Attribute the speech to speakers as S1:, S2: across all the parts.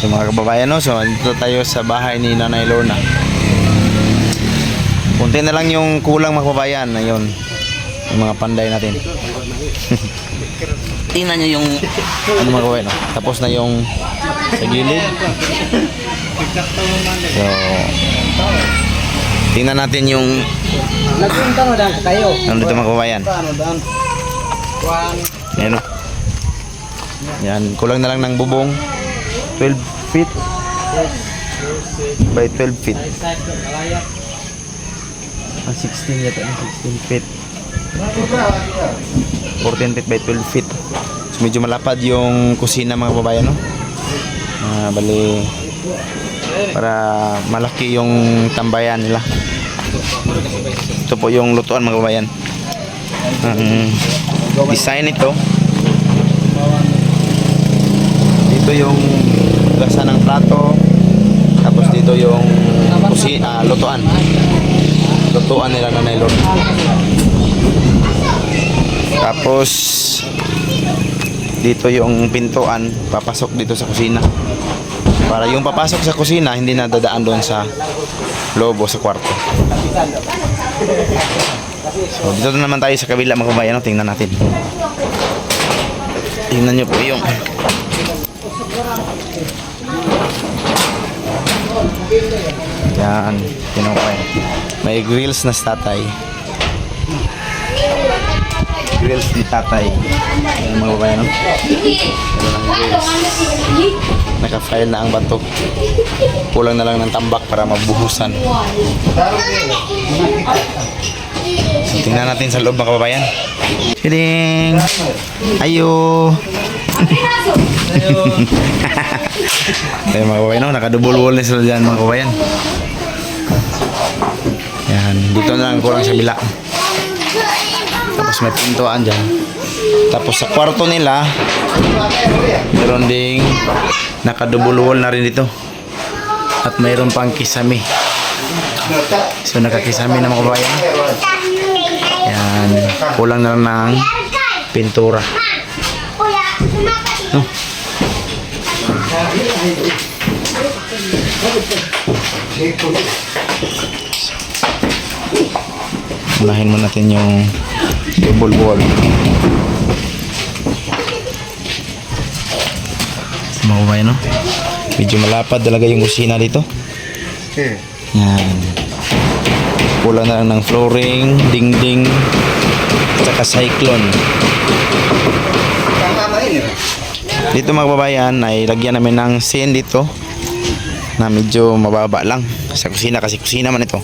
S1: Yung mga kababayan, no? So, dito tayo sa bahay ni Nanay Lorna. Kunti na lang yung kulang mga kababayan. Ayun. Yung mga panday natin. Tingnan nyo yung ano mga kababayan, no? Tapos na yung sa gilid. So, tingnan natin yung
S2: Nagpunta mo daan kayo.
S1: ano dito mga kababayan.
S2: Ano daan? Juan.
S1: Yan o. Yan, kulang na lang ng bubong. 12 feet by 12 feet. Ah, 16 yata, ah, 16 feet. 14 feet by 12 feet. So, medyo malapad yung kusina mga babayan, no? Ah, bali, para malaki yung tambayan nila. Ito po yung lutuan mga babayan. Ang design ito, dito yung gasa ng plato. Tapos dito yung kusi, ah, lutuan. Lutuan nila na nylon tapos dito yung pintuan papasok dito sa kusina. Para yung papasok sa kusina hindi na dadaan doon sa loob o sa kwarto. So dito na naman tayo sa kabila mga kabayan no? tingnan natin. Tingnan nyo po yung Yan, kinukuha yan. May grills na tatay. Grills ni tatay. Yan mga babae, no? Naka-file na ang bato. Kulang na lang ng tambak para mabuhusan. So, tingnan natin sa loob mga kababayan. Kidding! Ayo! Ayun mga kababayan, no? nakadouble wall na sila dyan mga kababayan. Yan, dito na lang kulang sa bila. Tapos may pintuan dyan. Tapos sa kwarto nila, meron ding nakadouble wall na rin dito. At mayroon pang kisame. So nakakisame na mga kababayan. Yan, kulang na lang ng pintura. No? Unahin mo natin yung double wall. Mga kababayan, no? Medyo malapad talaga yung kusina dito. Yan. Kulang na lang ng flooring, dingding, at saka cyclone. Dito mga kababayan ay lagyan namin ng sin dito na medyo mababa lang sa kusina kasi kusina man ito.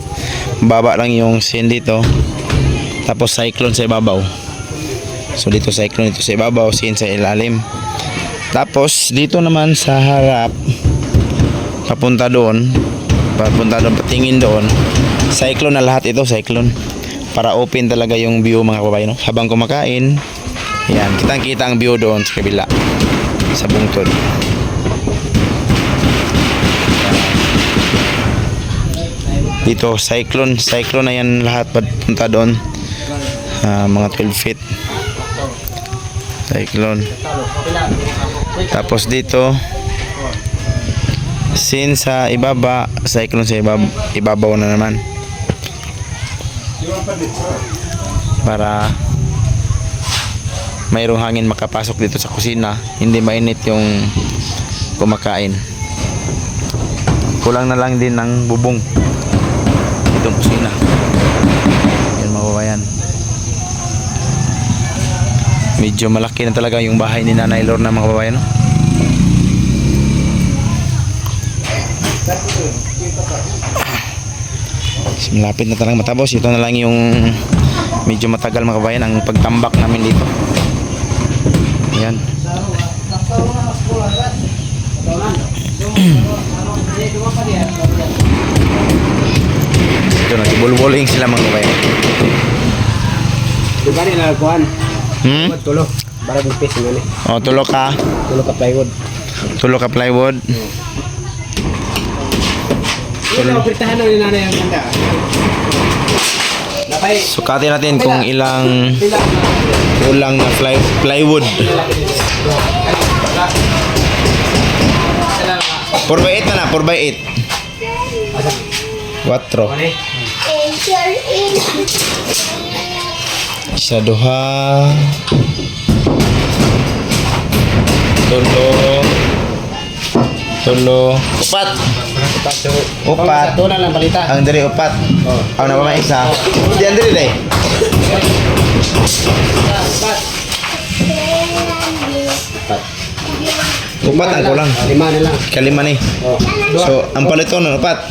S1: Mababa lang yung sin dito. Tapos cyclone sa ibabaw. So dito cyclone dito sa ibabaw, sin sa ilalim. Tapos dito naman sa harap papunta doon, papunta doon, patingin doon. Cyclone na lahat ito, cyclone. Para open talaga yung view mga kababayan. No? Habang kumakain, yan, kitang-kita ang view doon sa kabila sa bungtod. Dito, cyclone, cyclone na yan lahat punta doon. Ah, mga 12 feet. Cyclone. Tapos dito, sin sa ibaba, cyclone sa ibab ibabaw na naman. Para mayroong hangin makapasok dito sa kusina. Hindi mainit yung kumakain. Kulang na lang din ng bubong. Itong kusina. Yan mga babayan medyo malaki na talaga yung bahay ni Nanay Lorna mga babayan no? malapit na talagang matapos. Ito na lang yung medyo matagal mga kabayan ang pagtambak namin dito Ayan. Ito, nagbulbuling sila mga kabayan.
S2: Di ba rin nagkuhan?
S1: Hmm?
S2: Tulo. Para yung face mo ni.
S1: O, tulo ka.
S2: Tulo ka plywood.
S1: Tulo ka plywood.
S2: Tulo. Ito, pirtahan na ni nanay ang ganda.
S1: Sukatin natin kung ilang kulang na fly, plywood. 4 by 8 na na, 4 by 8. 4.
S2: Ano eh?
S1: Isa duha. Tulo. Tulo. Upat. Upat.
S2: Ito na lang balita.
S1: Ang diri upat.
S2: Oh.
S1: Ang na pa isa. Di ang diri day. Upat ang kulang.
S2: Lima na lang.
S1: Kalima ni.
S2: Oh.
S1: So, ang palito ng upat.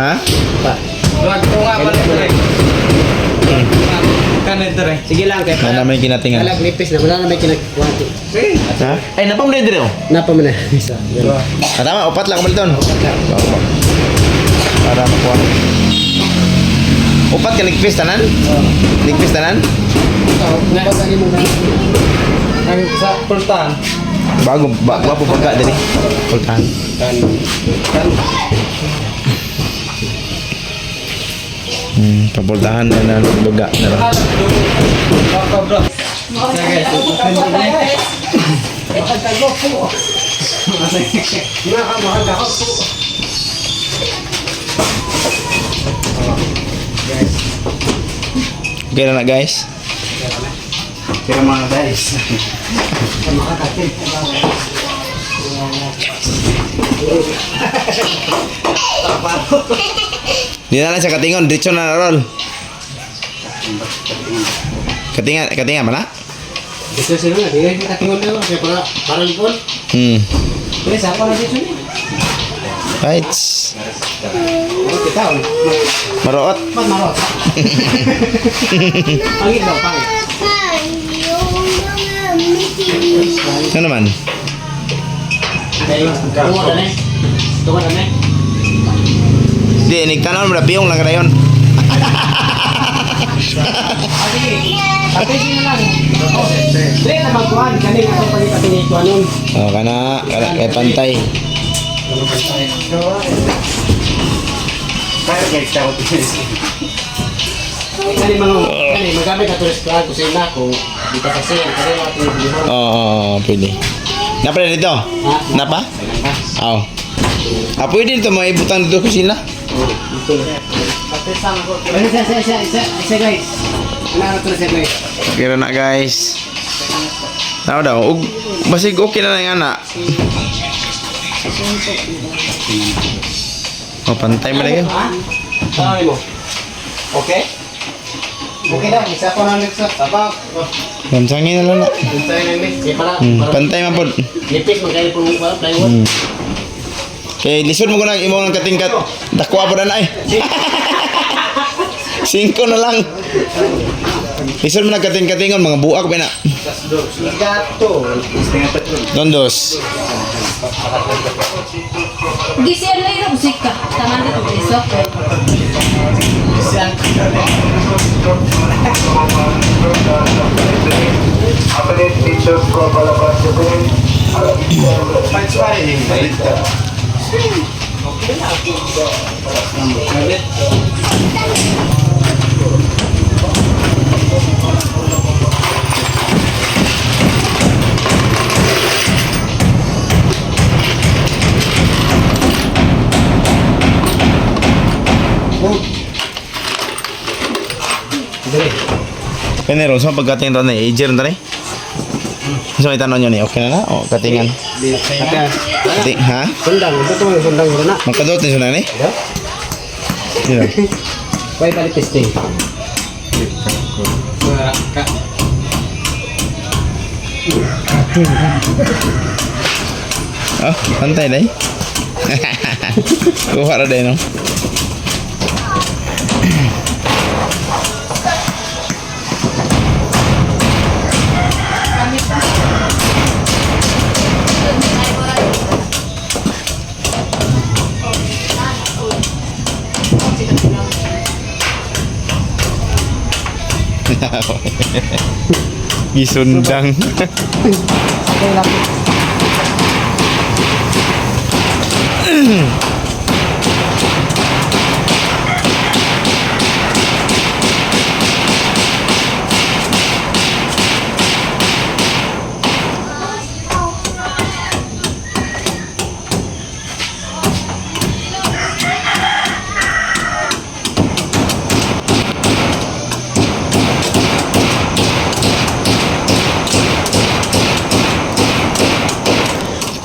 S1: Ha?
S2: Pa.
S3: Duwag ko nga pala ito ito rin.
S2: Sige lang kay
S1: Na naman yung kinatingan.
S2: Alag nipis na wala na may kinagkuhan.
S3: Sige.
S1: Ha? Ay, napam na diri oh.
S2: Napa mo na. Isa. Ganun.
S1: Ah, tama, upat lang.
S2: Wala.
S1: Para makuha. Upat ka ligpis tanan? Ligpis tanan?
S2: Na?
S3: Ang sa pultahan.
S1: Bago, ba, bago pagka diri. Pultahan.
S2: Kan.
S1: Hmm, papultahan na na baga na lang. Okay na na guys.
S2: Pero mga guys.
S1: Di na lang sa katingon, diretso na na roll. Katingan, katingan mana?
S2: Gusto sila na. Di kita tingol na. Kaya para para lipon.
S1: Hmm.
S2: Pero sa ako na dito ni.
S1: Right.
S2: Ano kita on?
S1: Maroot.
S2: Pat marot. Pangit daw pangit.
S1: Ano naman?
S2: Dahil tungo na eh. Tungo na eh.
S1: Di, nigtanon mo na piyong lang rayon. Oh, kana, kana kay pantay. Oo, oh, oh, pwede. Napa na dito? Napa? Oo. Ah, pwede dito mga ibutang dito kusina.
S2: Ano isa isa isa isa isa guys. Ano na tourist guys?
S1: Kira na guys. Tao daw, ug basig okay na lang anak. Oh, pantay mo lagi.
S2: Ha? Tawag mo. Okay? Okay daw, isa ko na next Tabak.
S1: Pansangin na lang na.
S2: Untay na pala,
S1: Hmm,
S2: para
S1: pantay man pod.
S2: nipis magkaya po ng plywood.
S1: Hmm. Kay lisod mo ko nang imo ng katingkat. Dakwa pa na na eh. Singko na lang. Lisod mo ng kating-katingon, mga buak pa na.
S2: Gato.
S1: Dondos.
S4: Gisian lang yung musika. Taman dito isok.
S1: Pero sa pagkating ron eh, ager na rin. So, may tanong nyo ni, okay na na? O, katingan. Kating, ha?
S2: Sundang, ito yung sundang ko na.
S1: Din sila ni?
S2: Ya?
S1: Sino?
S2: Pwede pala testing.
S1: Oh, pantay day. Kuha ra day no. Gisundang.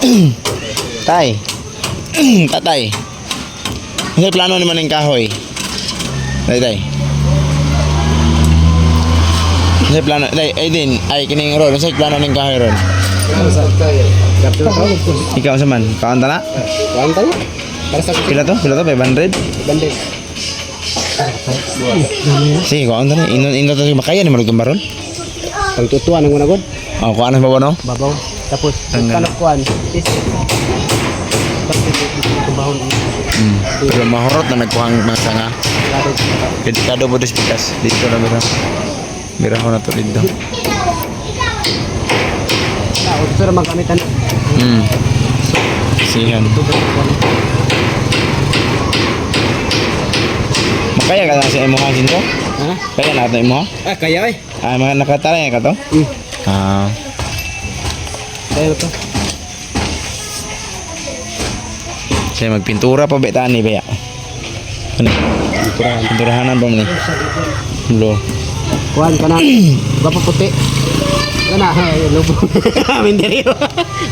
S1: Tay. Tatay. Ano yung plano naman ng kahoy? Tay, tay. Ano yung plano? Tay, ay din. Ay, kining Ron. Ano yung plano ng kahoy Ron? Ikaw sa man. Kaunta na?
S2: Kuwanta na. Para sa
S1: Pila to? Pila to? 500?
S2: bandit.
S1: Sige, kaunta na. Ino, ino to makaya ni Marugong Baron.
S2: Pagtutuan ng unagod.
S1: O, kuha na ba ba no?
S2: Babaw. Tapos,
S1: Tanggal.
S2: kanok kuan. Is. Kubahon.
S1: Hmm. Pero mahorot na nagkuha ang mga sanga.
S2: Lado.
S1: Delikado po des pikas. Dito na bira. Bira ko na to dito.
S2: Na, gusto naman kamitan.
S1: Hmm. Sihan. Makaya ka na sa imo hasin ko?
S2: Ha?
S1: Kaya na ito imo?
S2: Ah, kaya eh.
S1: Ah, mga nakatalay ka to?
S2: Hmm.
S1: Ah.
S2: Kaya to.
S1: Kaya magpintura pa betaan ni Baya. Ano? Pinturahan. Pinturahanan ba mo ni? Lo.
S2: Kuan ka na. Gwapo puti. Kana, ha, lupo. Minderyo.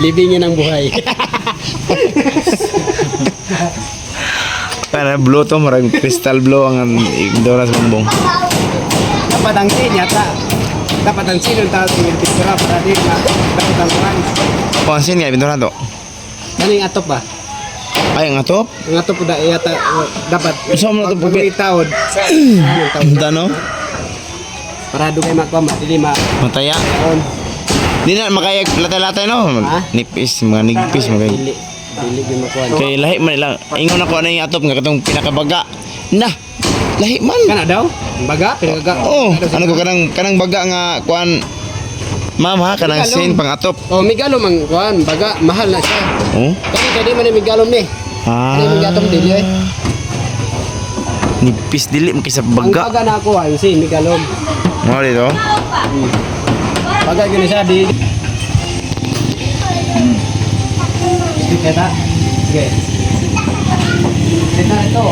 S2: Libingin ang buhay.
S1: Para blue to, marag crystal blue ang igdora sa bumbong.
S2: Dapat ang sin yata. Dapat ang sin yung tao tingin pintura para di na dapat ang kuan.
S1: Pansin nga, pinturahan to.
S2: Ano yung atop ba?
S1: Ay, ang atop.
S2: Ang atop da, yata dapat
S1: Gusto mo na ito
S2: pag
S1: pupi?
S2: may taod. yung taod.
S1: Dano?
S2: Para dugay makuha matili ma.
S1: Mataya. Di na makaya latay-latay no. Nipis, mga nigpis, mga
S2: Dili. Dili gyud makuha.
S1: Kay lahi man lang. Ingon ako na yung atop nga katong pinakabaga. Na. Lahi man.
S2: Kana daw? Ang Baga pinagaga.
S1: Oh, ano ko kanang kanang baga nga kuan Ma'am ha, kanang
S2: Migalom.
S1: sin pang atop.
S2: Oh, migalo mang kuan, baga mahal na siya.
S1: Oh.
S2: Kani kadi man ni migalo ni.
S1: Ah.
S2: Kani migatong dili eh.
S1: Nipis dili mo kisa
S2: Ang
S1: baga.
S2: baga na ako ang si migalom.
S1: Mo dito.
S2: Baga gyud siya di. Kita. Okay. Kita ito.